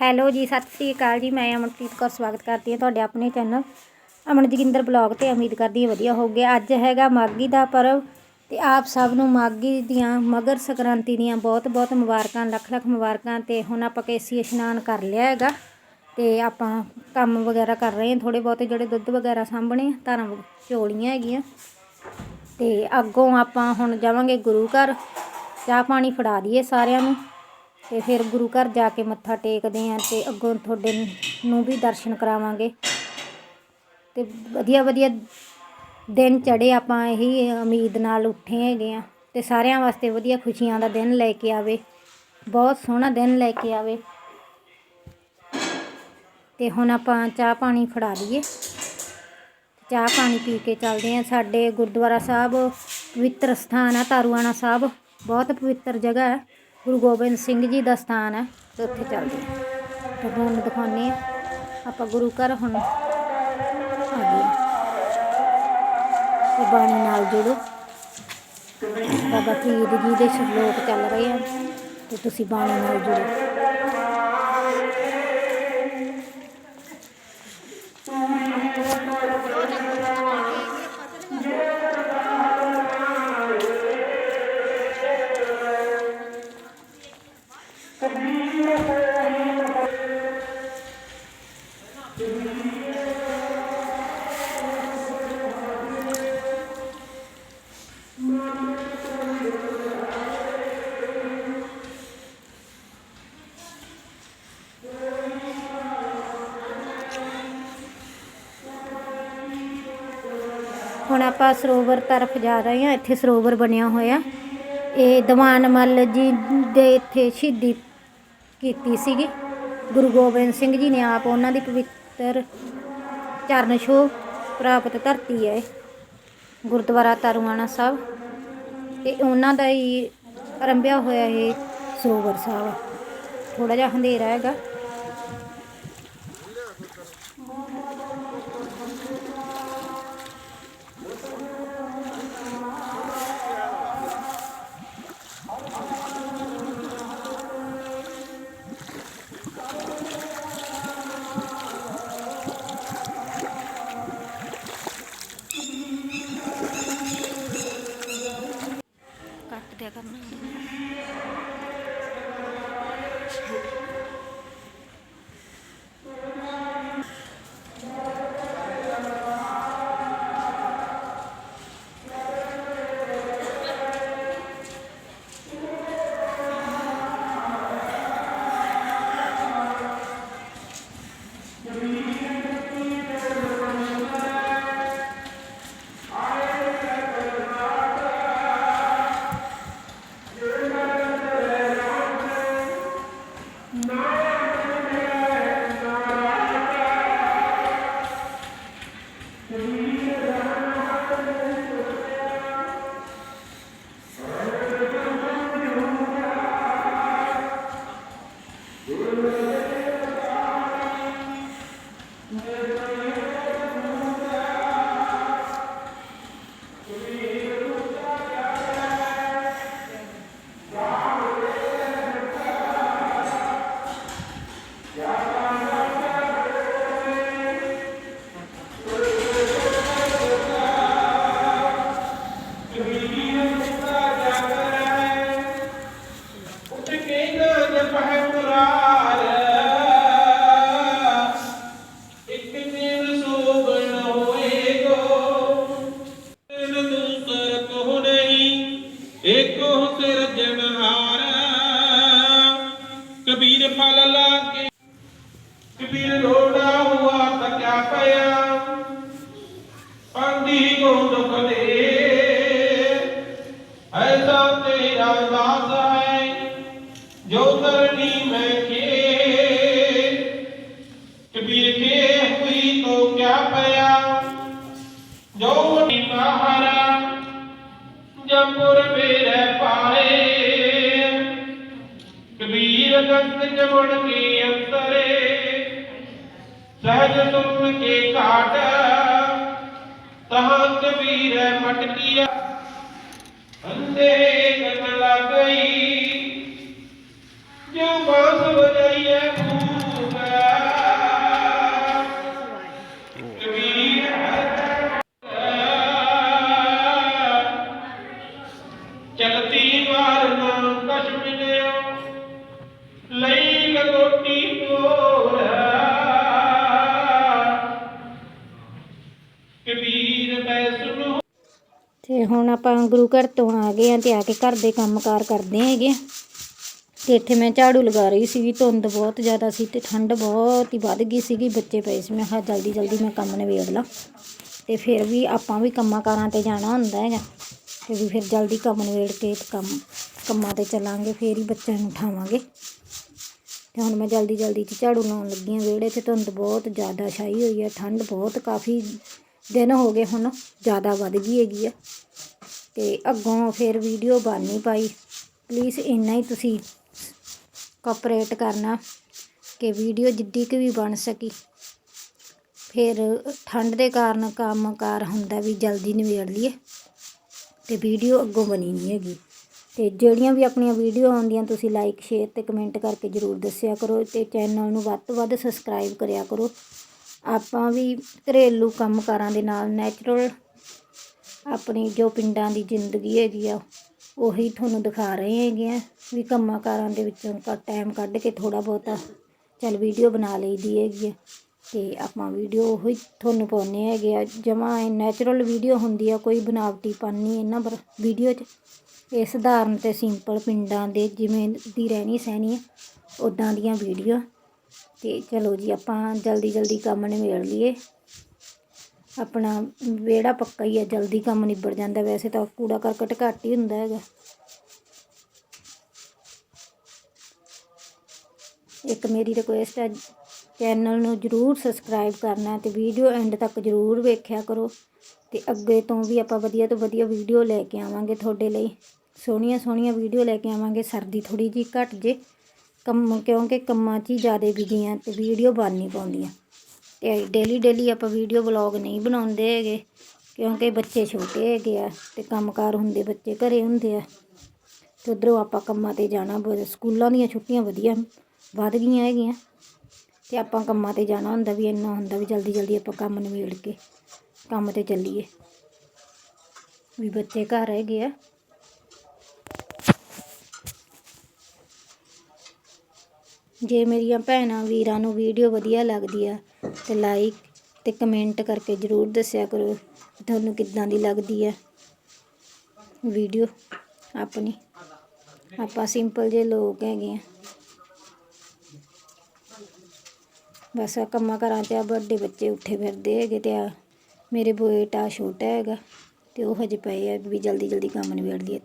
Hello ਜੀ ਸਤਿ ਸ੍ਰੀ ਅਕਾਲ ਜੀ ਮੈਂ ਅਮਨਪ੍ਰੀਤ ਕੌਰ ਸਵਾਗਤ ਕਰਦੀ ਹਾਂ ਤੁਹਾਡੇ ਆਪਣੇ ਚੈਨਲ ਅਮਨ ਜਗਿੰਦਰ ਬਲੌਗ ਤੇ। ਉਮੀਦ ਕਰਦੀ ਹਾਂ ਵਧੀਆ ਹੋਊਗੇ ਅੱਜ ਹੈਗਾ ਮਾਘੀ ਦਾ ਪਰਵ ਤੇ ਆਪ ਸਭ ਨੂੰ ਮਾਘੀ ਦੀਆਂ ਮਗਰ ਸੰਕ੍ਰਾਂਤੀ ਦੀਆਂ ਬਹੁਤ ਬਹੁਤ ਮੁਬਾਰਕਾਂ ਲੱਖ ਲੱਖ ਮੁਬਾਰਕਾਂ ਤੇ ਹੁਣ ਆਪਾਂ ਕੇਸੀ ਇਸ਼ਨਾਨ ਕਰ ਲਿਆ ਹੈਗਾ ਤੇ ਆਪਾਂ ਕੰਮ ਵਗੈਰਾ ਕਰ ਰਹੇ ਹਾਂ ਥੋੜੇ ਬਹੁਤੇ ਜਿਹੜੇ ਦੁੱਧ ਵਗੈਰਾ ਸਾਂਭਣੇ ਆ, ਧਾਰਾਂ ਚੋਲੀਆਂ ਹੈਗੀਆਂ ਤੇ ਅੱਗੋਂ ਆਪਾਂ ਹੁਣ ਜਾਵਾਂਗੇ ਗੁਰੂ ਘਰ। ਚਾਹ ਪਾਣੀ ਫੜਾ ਦਈਏ ਸਾਰਿਆਂ ਨੂੰ। ਤੇ ਫਿਰ ਗੁਰੂ ਘਰ ਜਾ ਕੇ ਮੱਥਾ ਟੇਕਦੇ ਆਂ ਤੇ ਅੱਗੋਂ ਤੁਹਾਡੇ ਨੂੰ ਵੀ ਦਰਸ਼ਨ ਕਰਾਵਾਂਗੇ। ਤੇ ਵਧੀਆ ਵਧੀਆ ਦਿਨ ਚੜੇ ਆਪਾਂ ਇਹੀ ਉਮੀਦ ਨਾਲ ਉੱਠੇ ਹੈਗੇ ਆ ਤੇ ਸਾਰਿਆਂ ਵਾਸਤੇ ਵਧੀਆ ਖੁਸ਼ੀਆਂ ਦਾ ਦਿਨ ਲੈ ਕੇ ਆਵੇ, ਬਹੁਤ ਸੋਹਣਾ ਦਿਨ ਲੈ ਕੇ ਆਵੇ। ਤੇ ਹੁਣ ਆਪਾਂ ਚਾਹ ਪਾਣੀ ਫੜਾ ਲਈਏ ਚਾਹ ਪਾਣੀ ਪੀ ਕੇ ਚੱਲਦੇ ਆ ਸਾਡੇ ਗੁਰਦੁਆਰਾ ਸਾਹਿਬ, ਪਵਿੱਤਰ ਸਥਾਨ ਆ ਤਾਰੂਆਣਾ ਸਾਹਿਬ, ਬਹੁਤ ਪਵਿੱਤਰ ਜਗ੍ਹਾ ਹੈ। ਗੁਰੂ ਗੋਬਿੰਦ ਸਿੰਘ ਜੀ ਦਾ ਸਥਾਨ ਹੈ ਤੇ ਉੱਥੇ ਚੱਲਦੇ ਹਾਂ। ਤੇ ਤੁਹਾਨੂੰ ਦਿਖਾਉਂਦੇ ਹਾਂ। ਆਪਾਂ ਗੁਰੂ ਘਰ ਹੁਣ ਆ ਗਏ ਤੇ ਬਾਣੀ ਨਾਲ ਜੁੜੋ। ਬਾਬਾ ਫਰੀਦ ਜੀ ਦੇ ਸ਼ਲੋਕ ਚੱਲ ਰਹੇ ਆ ਤੇ ਤੁਸੀਂ ਬਾਣੀ ਨਾਲ ਜੁੜੋ। ਹੁਣ ਆਪਾਂ ਸਰੋਵਰ ਤਰਫ ਜਾ ਰਹੇ ਹਾਂ, ਇੱਥੇ ਸਰੋਵਰ ਬਣਿਆ ਹੋਇਆ। ਇਹ ਦੀਵਾਨ ਮੱਲ ਜੀ ਦੇ ਇੱਥੇ ਸ਼ਹੀਦੀ ਕੀਤੀ ਸੀਗੀ। ਗੁਰੂ ਗੋਬਿੰਦ ਸਿੰਘ ਜੀ ਨੇ ਆਪ ਉਹਨਾਂ ਦੀ ਪਵਿੱਤਰ ਚਰਨ ਛੋਹ ਪ੍ਰਾਪਤ ਧਰਤੀ ਹੈ ਇਹ। ਗੁਰਦੁਆਰਾ ਤਰੁਆਣਾ ਸਾਹਿਬ। ਤੇ ਉਹਨਾਂ ਦਾ ਹੀ ਆਰੰਭਿਆ ਹੋਇਆ ਇਹ ਸਰੋਵਰ ਸਾਹਿਬ। ਥੋੜਾ ਜਿਹਾ ਹਨੇਰਾ ਹੈਗਾ। ਦੁਖ ਦੇ ਐਸਾ ਤੇਰਾ ਦਾਸ ਹੈ ਜੋ ਕਰਨੀ ਮੈਂ ਕੇ ਕਬੀਰ ਕੇ ਹੁਈ ਤੋ ਕਿਆ ਪਿਆ? ਜੋ ਮਨੀ ਮਹਾਰਾ ਜੰਪੁਰ ਮੇਰੇ ਪਾਏ ਕਬੀਰ ਗੰਤ ਜਮਣ ਕੇ ਅੰਤਰੇ। ਸਹਿਜ ਤੁਮ ਕੇ ਕਾਟ, ਤਹਾਂ ਕਬੀਰ ਮਟਕੀਆ। ਅੰਦੇ ਤੇ ਹੁਣ ਆਪਾਂ ਗੁਰੂ ਘਰ ਤੋਂ ਆ ਗਏ ਆ ਤੇ ਆ ਕੇ ਘਰ ਦੇ ਕੰਮਕਾਰ ਕਰਦੇ ਹੈਗੇ ਤੇ ਇੱਥੇ ਮੈਂ ਝਾੜੂ ਲਗਾ ਰਹੀ ਸੀਗੀ, ਧੁੰਦ ਬਹੁਤ ਜ਼ਿਆਦਾ ਸੀ ਤੇ ਠੰਡ ਬਹੁਤ ਹੀ ਵੱਧ ਗਈ ਸੀਗੀ, ਬੱਚੇ ਪਏ ਸੀ। ਮੈਂ ਕਿਹਾ ਜਲਦੀ ਜਲਦੀ ਮੈਂ ਕੰਮ ਨਿਬੇੜ ਲਾਂ। ਤੇ ਫਿਰ ਵੀ ਆਪਾਂ ਵੀ ਕੰਮਾਂ ਕਾਰਾਂ ਤੇ ਜਾਣਾ ਹੁੰਦਾ ਹੈਗਾ। ਤੇ ਵੀ ਫਿਰ ਜਲਦੀ ਕੰਮ ਨਿਬੇੜ ਕੇ ਕੰਮ, ਕੰਮਾਂ ਤੇ ਚੱਲਾਂਗੇ, ਫਿਰ ਹੀ ਬੱਚਿਆਂ ਨੂੰ ਉਠਾਵਾਂਗੇ। ਤੇ ਹੁਣ ਮੈਂ ਜਲਦੀ ਜਲਦੀ ਚ ਝਾੜੂ ਲਾਉਣ ਲੱਗੀ ਹਾਂ ਵਿਹੜੇ 'ਚ, ਧੁੰਦ ਬਹੁਤ ਜ਼ਿਆਦਾ ਛਾਈ ਹੋਈ ਹੈ ਠੰਡ ਬਹੁਤ, ਕਾਫੀ ਦਿਨ ਹੋ ਗਏ ਹੁਣ, ਜ਼ਿਆਦਾ ਵੱਧ ਗਈ ਹੈਗੀ ਆ। ਤੇ ਅੱਗੋਂ ਫਿਰ ਵੀਡੀਓ ਬਣ ਨਹੀਂ ਪਾਈ। ਪਲੀਜ਼ ਇੰਨਾ ਹੀ ਤੁਸੀਂ ਕੋਆਪਰੇਟ ਕਰਨਾ ਕਿ ਵੀਡੀਓ ਜਿੱਡੀ ਕੁ ਵੀ ਬਣ ਸਕੀ। ਫਿਰ ਠੰਡ ਦੇ ਕਾਰਨ ਕੰਮਕਾਰ ਹੁੰਦਾ ਵੀ ਜਲਦੀ ਨਿਬੇੜ ਲਈਏ। ਤੇ ਵੀਡੀਓ ਅੱਗੋਂ ਬਣੀ ਨਹੀਂ ਹੈਗੀ। ਤੇ ਜਿਹੜੀਆਂ ਵੀ ਆਪਣੀਆਂ ਵੀਡੀਓ ਆਉਂਦੀਆਂ, ਤੁਸੀਂ ਲਾਈਕ ਸ਼ੇਅਰ ਤੇ ਕਮੈਂਟ ਕਰਕੇ ਜਰੂਰ ਦੱਸਿਆ ਕਰੋ। ਤੇ ਚੈਨਲ ਨੂੰ ਵੱਧ ਤੋਂ ਵੱਧ ਸਬਸਕ੍ਰਾਈਬ ਕਰਿਆ ਕਰੋ। ਆਪਾਂ ਵੀ ਘਰੇਲੂ ਕੰਮ ਕਾਰਾਂ ਦੇ ਨਾਲ ਨੈਚੁਰਲ ਆਪਣੀ ਜੋ ਪਿੰਡਾਂ ਦੀ ਜ਼ਿੰਦਗੀ ਹੈਗੀ ਆ, ਉਹੀ ਤੁਹਾਨੂੰ ਦਿਖਾ ਰਹੇ ਹੈਗੇ ਆ ਵੀ ਕੰਮਾਂ ਕਾਰਾਂ ਦੇ ਵਿੱਚੋਂ ਕ ਟਾਈਮ ਕੱਢ ਕੇ ਥੋੜ੍ਹਾ ਬਹੁਤਾ ਚੱਲ ਵੀਡੀਓ ਬਣਾ ਲਈਦੀ ਹੈਗੀ ਆ। ਅਤੇ ਆਪਾਂ ਵੀਡੀਓ ਉਹੀ ਤੁਹਾਨੂੰ ਪਾਉਂਦੇ ਹੈਗੇ ਆ, ਜਮਾ ਨੈਚੁਰਲ ਵੀਡੀਓ ਹੁੰਦੀ ਆ, ਕੋਈ ਬਣਾਵਟੀਪਨ ਨਹੀਂ ਇਹਨਾਂ ਪਰ ਵੀਡੀਓ 'ਚ। ਇਹ ਸਧਾਰਨ ਤੇ ਸਿੰਪਲ ਪਿੰਡਾਂ ਦੇ ਜਿਵੇਂ ਦੀ ਰਹਿਣੀ ਸਹਿਣੀ ਆ ਉਦਾਂ ਦੀਆਂ ਵੀਡੀਓ ਤੇ ਚਲੋ ਜੀ, ਆਪਾਂ ਜਲਦੀ ਜਲਦੀ ਕੰਮ ਨਿਬੇੜ ਲਈਏ। ਆਪਣਾ ਵਿਹੜਾ ਪੱਕਾ ਹੀ ਹੈ ਜਲਦੀ ਕੰਮ ਨਿਬੜ ਜਾਂਦਾ। ਵੈਸੇ ਤਾਂ ਕੂੜਾ ਕਰਕਟ ਘੱਟ ਹੀ ਹੁੰਦਾ ਹੈਗਾ। ਇੱਕ ਮੇਰੀ ਰਿਕੁਐਸਟ ਹੈ ਚੈਨਲ ਨੂੰ ਜਰੂਰ ਸਬਸਕ੍ਰਾਈਬ ਕਰਨਾ ਤੇ ਵੀਡੀਓ ਐਂਡ ਤੱਕ ਜਰੂਰ ਵੇਖਿਆ ਕਰੋ। ਤੇ ਅੱਗੇ ਤੋਂ ਵੀ ਆਪਾਂ ਵਧੀਆ ਤੋਂ ਵਧੀਆ ਵੀਡੀਓ ਲੈ ਕੇ ਆਵਾਂਗੇ ਤੁਹਾਡੇ ਲਈ। ਸੋਹਣੀਆਂ ਸੋਹਣੀਆਂ ਵੀਡੀਓ ਲੈ ਕੇ ਆਵਾਂਗੇ। ਸਰਦੀ ਥੋੜੀ ਜੀ ਘਟ ਜੇ। ਕੰਮ, ਕਿਉਂਕਿ ਕੰਮਾਂ 'ਚ ਹੀ ਜ਼ਿਆਦਾ ਬਿਜ਼ੀ ਆ ਤੇ ਵੀਡੀਓ ਬਣ ਨਹੀਂ ਪਾਉਂਦੀਆਂ। ਤੇ ਡੇਲੀ ਡੇਲੀ ਆਪਾਂ ਵੀਡੀਓ ਵਲੌਗ ਨਹੀਂ ਬਣਾਉਂਦੇ ਹੈਗੇ, ਕਿਉਂਕਿ ਬੱਚੇ ਛੋਟੇ ਹੈਗੇ ਆ ਤੇ ਕੰਮਕਾਰ ਹੁੰਦੇ, ਬੱਚੇ ਘਰੇ ਹੁੰਦੇ ਆ। ਤੇ ਉਧਰੋਂ ਆਪਾਂ ਕੰਮਾਂ ਤੇ ਜਾਣਾ ਸਕੂਲਾਂ ਦੀਆਂ ਛੁੱਟੀਆਂ ਵਧੀਆ, ਵੱਧ ਗਈਆਂ ਹੈਗੀਆਂ। ਤੇ ਆਪਾਂ ਕੰਮਾਂ ਤੇ ਜਾਣਾ ਹੁੰਦਾ ਵੀ, ਇੰਨਾ ਹੁੰਦਾ ਵੀ ਜਲਦੀ ਜਲਦੀ ਆਪਾਂ ਕੰਮ ਨਿਬੇੜ ਕੇ, ਕੰਮ ਤੇ ਚੱਲੀਏ। ਵੀ ਬੱਚੇ ਘਰ ਹੈਗੇ ਆ ਜੇ ਮੇਰੀਆਂ ਭੈਣਾਂ ਵੀਰਾਂ ਨੂੰ ਵੀਡੀਓ ਵਧੀਆ ਲੱਗਦੀ ਆ, ਤੇ ਲਾਈਕ ਤੇ ਕਮੈਂਟ ਕਰਕੇ ਜਰੂਰ ਦੱਸਿਆ ਕਰੋ, ਤੁਹਾਨੂੰ ਕਿੱਦਾਂ ਦੀ ਲੱਗਦੀ ਆ ਵੀਡੀਓ ਆਪਣੀ। ਆਪਾਂ ਸਿੰਪਲ ਜੇ ਲੋਕ ਹੈਗੇ ਆ। ਬਸ ਆ ਕੰਮਾਂ ਘਰਾਂ ਤੇ ਆ ਵੱਡੇ ਬੱਚੇ ਉੱਠੇ ਫਿਰਦੇ ਹੈਗੇ ਤੇ ਆ ਮੇਰੇ ਬੇਟਾ ਛੋਟਾ ਹੈਗਾ, ਤੇ ਉਹ ਹਜੇ ਪਏ ਆ ਵੀ ਜਲਦੀ ਜਲਦੀ ਕੰਮ ਨਿਬੇੜ ਲਈਏ